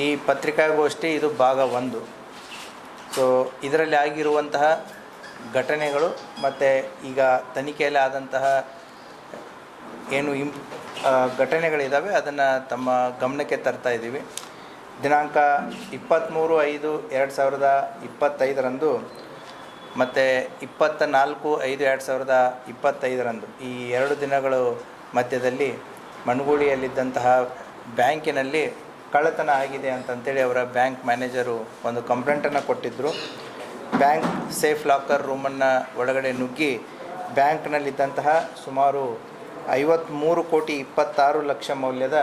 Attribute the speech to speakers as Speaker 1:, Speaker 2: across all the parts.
Speaker 1: ಈ ಪತ್ರಿಕಾಗೋಷ್ಠಿ ಇದು ಭಾಗ ಒಂದು. ಸೊ ಇದರಲ್ಲಿ ಆಗಿರುವಂತಹ ಘಟನೆಗಳು ಮತ್ತು ಈಗ ತನಿಖೆಯಲ್ಲಿ ಆದಂತಹ ಏನು ಇಂಪ್ ಘಟನೆಗಳಿದ್ದಾವೆ ಅದನ್ನು ತಮ್ಮ ಗಮನಕ್ಕೆ ತರ್ತಾ ಇದ್ದೀವಿ. ದಿನಾಂಕ ಇಪ್ಪತ್ತ್ಮೂರು ಐದು ಎರಡು ಸಾವಿರದ ಇಪ್ಪತ್ತೈದರಂದು ಮತ್ತು ಇಪ್ಪತ್ತ ನಾಲ್ಕು ಐದು ಎರಡು ಸಾವಿರದ ಇಪ್ಪತ್ತೈದರಂದು, ಈ ಎರಡು ದಿನಗಳು ಮಧ್ಯದಲ್ಲಿ ಮಣಗೂಳಿಯಲ್ಲಿದ್ದಂತಹ ಬ್ಯಾಂಕಿನಲ್ಲಿ ಕಳ್ಳತನ ಆಗಿದೆ ಅಂತಂತೇಳಿ ಅವರ ಬ್ಯಾಂಕ್ ಮ್ಯಾನೇಜರು ಒಂದು ಕಂಪ್ಲೇಂಟನ್ನು ಕೊಟ್ಟಿದ್ದರು ಬ್ಯಾಂಕ್ ಸೇಫ್ ಲಾಕರ್ ರೂಮನ್ನು ಒಳಗಡೆ ನುಗ್ಗಿ ಬ್ಯಾಂಕ್ನಲ್ಲಿದ್ದಂತಹ ಸುಮಾರು ಐವತ್ತ್ಮೂರು ಕೋಟಿ ಇಪ್ಪತ್ತಾರು ಲಕ್ಷ ಮೌಲ್ಯದ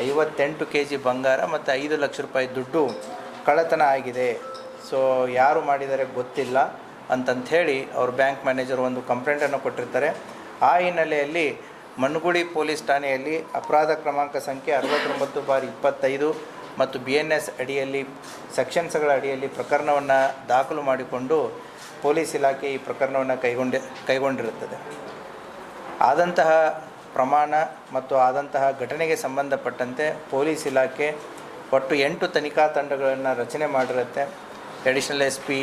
Speaker 1: ಐವತ್ತೆಂಟು ಕೆ ಜಿ ಬಂಗಾರ ಮತ್ತು ಐದು ಲಕ್ಷ ರೂಪಾಯಿ ದುಡ್ಡು ಕಳ್ಳತನ ಆಗಿದೆ. ಸೊ, ಯಾರು ಮಾಡಿದ್ದಾರೆ ಗೊತ್ತಿಲ್ಲ ಅಂತಂಥೇಳಿ ಅವ್ರ ಬ್ಯಾಂಕ್ ಮ್ಯಾನೇಜರ್ ಒಂದು ಕಂಪ್ಲೇಂಟನ್ನು ಕೊಟ್ಟಿರ್ತಾರೆ. ಆ ಹಿನ್ನೆಲೆಯಲ್ಲಿ ಮಣ್ಣುಗುಳಿ ಪೊಲೀಸ್ ಠಾಣೆಯಲ್ಲಿ ಅಪರಾಧ ಕ್ರಮಾಂಕ ಸಂಖ್ಯೆ ಅರವತ್ತೊಂಬತ್ತು ಬಾರಿ ಇಪ್ಪತ್ತೈದು ಮತ್ತು ಬಿ ಎನ್ ಎಸ್ ಅಡಿಯಲ್ಲಿ, ಸೆಕ್ಷನ್ಸ್ಗಳ ಅಡಿಯಲ್ಲಿ ಪ್ರಕರಣವನ್ನು ದಾಖಲು ಮಾಡಿಕೊಂಡು ಪೊಲೀಸ್ ಇಲಾಖೆ ಈ ಪ್ರಕರಣವನ್ನು ಕೈಗೊಂಡ, ಕೈಗೊಂಡಿರುತ್ತದೆ. ಆದಂತಹ ಪ್ರಮಾಣ ಮತ್ತು ಆದಂತಹ ಘಟನೆಗೆ ಸಂಬಂಧಪಟ್ಟಂತೆ ಪೊಲೀಸ್ ಇಲಾಖೆ ಒಟ್ಟು ಎಂಟು ತನಿಖಾ ತಂಡಗಳನ್ನು ರಚನೆ ಮಾಡಿರುತ್ತೆ. ಅಡಿಷನಲ್ ಎಸ್ ಪಿ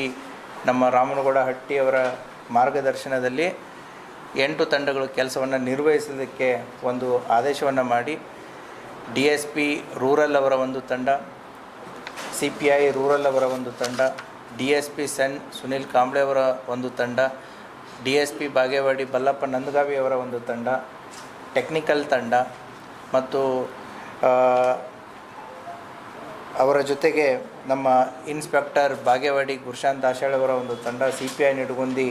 Speaker 1: ನಮ್ಮ ರಾಮನಗೌಡ ಹಟ್ಟಿಯವರ ಮಾರ್ಗದರ್ಶನದಲ್ಲಿ ಎಂಟು ತಂಡಗಳು ಕೆಲಸವನ್ನು ನಿರ್ವಹಿಸೋದಕ್ಕೆ ಒಂದು ಆದೇಶವನ್ನು ಮಾಡಿ. ಡಿ ಎಸ್ ಪಿ ರೂರಲ್ ಅವರ ಒಂದು ತಂಡ, ಸಿ ಪಿ ಐ ರೂರಲ್ ಅವರ ಒಂದು ತಂಡ, D S P CEN Sunil Kamble ಅವರ ಒಂದು ತಂಡ, D S P Bagewadi Ballappa Nandagavi ಅವರ ಒಂದು ತಂಡ, ಟೆಕ್ನಿಕಲ್ ತಂಡ ಮತ್ತು ಅವರ ಜೊತೆಗೆ ನಮ್ಮ ಇನ್ಸ್ಪೆಕ್ಟರ್ ಬಾಗೇವಾಡಿ ಗುರುಶಾಂತ್ ಆಶಾಳ್ ಅವರ ಒಂದು ತಂಡ, C P I Nidagundi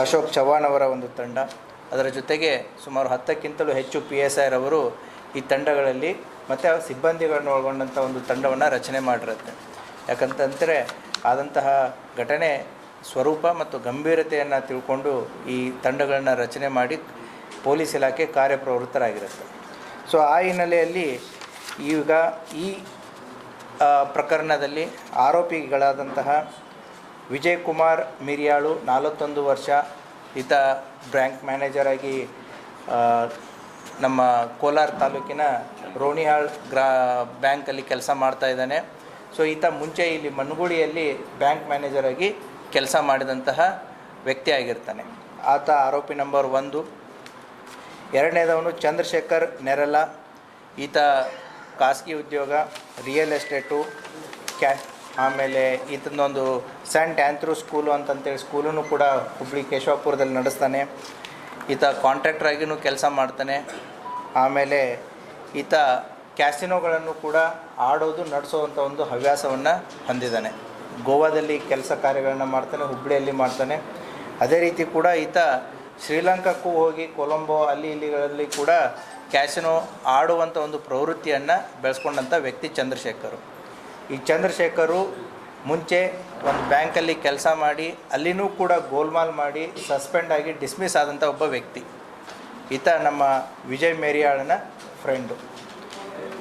Speaker 1: Ashok Chavan ಅವರ ಒಂದು ತಂಡ. ಅದರ ಜೊತೆಗೆ ಸುಮಾರು ಹತ್ತಕ್ಕಿಂತಲೂ ಹೆಚ್ಚು ಪಿ ಎಸ್ ಐರವರು ಈ ತಂಡಗಳಲ್ಲಿ ಮತ್ತು ಸಿಬ್ಬಂದಿಗಳನ್ನು ಒಳಗೊಂಡಂಥ ಒಂದು ತಂಡವನ್ನು ರಚನೆ ಮಾಡಿರುತ್ತೆ. ಯಾಕಂತಂದರೆ ಆದಂತಹ ಘಟನೆ ಸ್ವರೂಪ ಮತ್ತು ಗಂಭೀರತೆಯನ್ನು ತಿಳ್ಕೊಂಡು ಈ ತಂಡಗಳನ್ನು ರಚನೆ ಮಾಡಿ ಪೊಲೀಸ್ ಇಲಾಖೆ ಕಾರ್ಯಪ್ರವೃತ್ತರಾಗಿರುತ್ತೆ. ಸೊ ಆ ಹಿನ್ನೆಲೆಯಲ್ಲಿ ಈಗ ಈ ಪ್ರಕರಣದಲ್ಲಿ ಆರೋಪಿಗಳಾದಂತಹ ವಿಜಯ್ ಕುಮಾರ್ ಮಿರಿಯಾಳು ನಲವತ್ತೊಂದು ವರ್ಷ ಈತ ಬ್ಯಾಂಕ್ ಮ್ಯಾನೇಜರ್ ಆಗಿ ನಮ್ಮ ಕೋಲಾರ ತಾಲೂಕಿನ ರೋಣಿಹಾಳ್ ಗ್ರಾ, ಬ್ಯಾಂಕಲ್ಲಿ ಕೆಲಸ ಮಾಡ್ತಾ ಇದ್ದಾನೆ. ಸೊ ಈತ ಮುಂಚೆ ಇಲ್ಲಿ ಮನ್ಗುಳಿಯಲ್ಲಿ ಬ್ಯಾಂಕ್ ಮ್ಯಾನೇಜರ್ ಆಗಿ ಕೆಲಸ ಮಾಡಿದಂತಹ ವ್ಯಕ್ತಿ ಆಗಿರ್ತಾನೆ. ಆತ ಆರೋಪಿ ನಂಬರ್ ಒಂದು. ಎರಡನೇದವನು ಚಂದ್ರಶೇಖರ್ ನೆರಲ. ಈತ ಖಾಸಗಿ ಉದ್ಯೋಗ ರಿಯಲ್ ಎಸ್ಟೇಟು ಕ್ಯಾ ಆಮೇಲೆ ಈತನೊಂದು ಸೆಂಟ್ ಆ್ಯಂಥ್ರೂ ಸ್ಕೂಲು ಅಂತಂತೇಳಿ ಸ್ಕೂಲನ್ನು ಕೂಡ ಹುಬ್ಳಿ ಕೇಶವಪುರದಲ್ಲಿ ನಡೆಸ್ತಾನೆ. ಈತ ಕಾಂಟ್ರಾಕ್ಟರ್ ಆಗಿಯೂ ಕೆಲಸ ಮಾಡ್ತಾನೆ. ಆಮೇಲೆ ಈತ ಕ್ಯಾಸಿನೋಗಳನ್ನು ಕೂಡ ಆಡೋದು ನಡೆಸೋವಂಥ ಒಂದು ಹವ್ಯಾಸವನ್ನು ಹೊಂದಿದ್ದಾನೆ. ಗೋವಾದಲ್ಲಿ ಕೆಲಸ ಕಾರ್ಯಗಳನ್ನ ಮಾಡ್ತಾನೆ ಹುಬ್ಬಳ್ಳಿಯಲ್ಲಿ ಮಾಡ್ತಾನೆ. ಅದೇ ರೀತಿ ಕೂಡ ಈತ ಶ್ರೀಲಂಕಾಕ್ಕೂ ಹೋಗಿ ಕೊಲಂಬೋ ಅಲ್ಲಿ ಇಲ್ಲಿಗಳಲ್ಲಿ ಕೂಡ ಕ್ಯಾಸಿನೋ ಆಡುವಂಥ ಒಂದು ಪ್ರವೃತ್ತಿಯನ್ನು ಬೆಳೆಸ್ಕೊಂಡಂಥ ವ್ಯಕ್ತಿ ಚಂದ್ರಶೇಖರು. ಈ ಚಂದ್ರಶೇಖರು ಮುಂಚೆ ಒಂದು ಬ್ಯಾಂಕಲ್ಲಿ ಕೆಲಸ ಮಾಡಿ, ಅಲ್ಲಿನೂ ಕೂಡ ಗೋಲ್ಮಾಲ್ ಮಾಡಿ, ಸಸ್ಪೆಂಡ್ ಆಗಿ ಡಿಸ್ಮಿಸ್ ಆದಂಥ ಒಬ್ಬ ವ್ಯಕ್ತಿ. ಈತ ನಮ್ಮ ವಿಜಯ್ ಮೇರಿಯಾಳನ ಫ್ರೆಂಡು.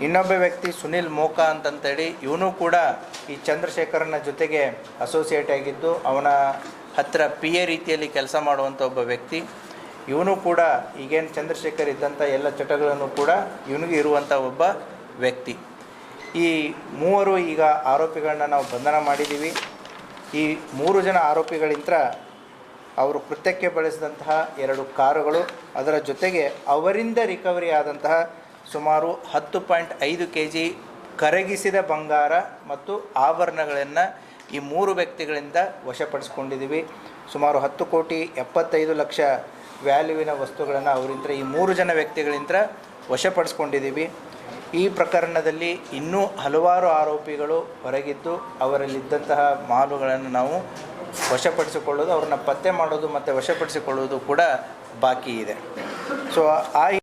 Speaker 1: ಇನ್ನೊಬ್ಬ ವ್ಯಕ್ತಿ ಸುನಿಲ್ ಮೋಕಾ ಅಂತಂತೇಳಿ, ಇವನು ಕೂಡ ಈ ಚಂದ್ರಶೇಖರನ ಜೊತೆಗೆ ಅಸೋಸಿಯೇಟ್ ಆಗಿದ್ದು, ಅವನ ಹತ್ತಿರ ಪಿ ಎ ರೀತಿಯಲ್ಲಿ ಕೆಲಸ ಮಾಡುವಂಥ ಒಬ್ಬ ವ್ಯಕ್ತಿ. ಇವನು ಕೂಡ ಈಗೇನು ಚಂದ್ರಶೇಖರ್ ಇದ್ದಂಥ ಎಲ್ಲ ಚಟಗಳನ್ನು ಕೂಡ ಇವನಿಗೆ ಇರುವಂಥ ಒಬ್ಬ ವ್ಯಕ್ತಿ. ಈ ಮೂವರು ಈಗ ಆರೋಪಿಗಳನ್ನ ನಾವು ಬಂಧನ ಮಾಡಿದ್ದೀವಿ. ಈ ಮೂರು ಜನ ಆರೋಪಿಗಳಿಂದ ಅವರು ಕೃತ್ಯಕ್ಕೆ ಬಳಸಿದಂತಹ ಎರಡು ಕಾರುಗಳು, ಅದರ ಜೊತೆಗೆ ಅವರಿಂದ ರಿಕವರಿ ಆದಂತಹ ಸುಮಾರು ಹತ್ತು ಪಾಯಿಂಟ್ ಐದು ಕೆ ಜಿ ಕರಗಿಸಿದ ಬಂಗಾರ ಮತ್ತು ಆಭರಣಗಳನ್ನು ಈ ಮೂರು ವ್ಯಕ್ತಿಗಳಿಂದ ವಶಪಡಿಸ್ಕೊಂಡಿದ್ದೀವಿ. ಸುಮಾರು ಹತ್ತು ಕೋಟಿ ಎಪ್ಪತ್ತೈದು ಲಕ್ಷ ವ್ಯಾಲ್ಯೂವಿನ ವಸ್ತುಗಳನ್ನು ಅವರಿಂದ ಈ ಮೂರು ಜನ ವ್ಯಕ್ತಿಗಳಿಂದ ವಶಪಡಿಸ್ಕೊಂಡಿದ್ದೀವಿ. ಈ ಪ್ರಕರಣದಲ್ಲಿ ಇನ್ನೂ ಹಲವಾರು ಆರೋಪಿಗಳು ಹೊರಗಿದ್ದು ಅವರಲ್ಲಿದ್ದಂತಹ ಮಾಲುಗಳನ್ನು ನಾವು ವಶಪಡಿಸಿಕೊಳ್ಳೋದು, ಅವ್ರನ್ನ ಪತ್ತೆ ಮಾಡೋದು ಮತ್ತು ವಶಪಡಿಸಿಕೊಳ್ಳುವುದು ಕೂಡ ಬಾಕಿ ಇದೆ. ಸೊ ಆ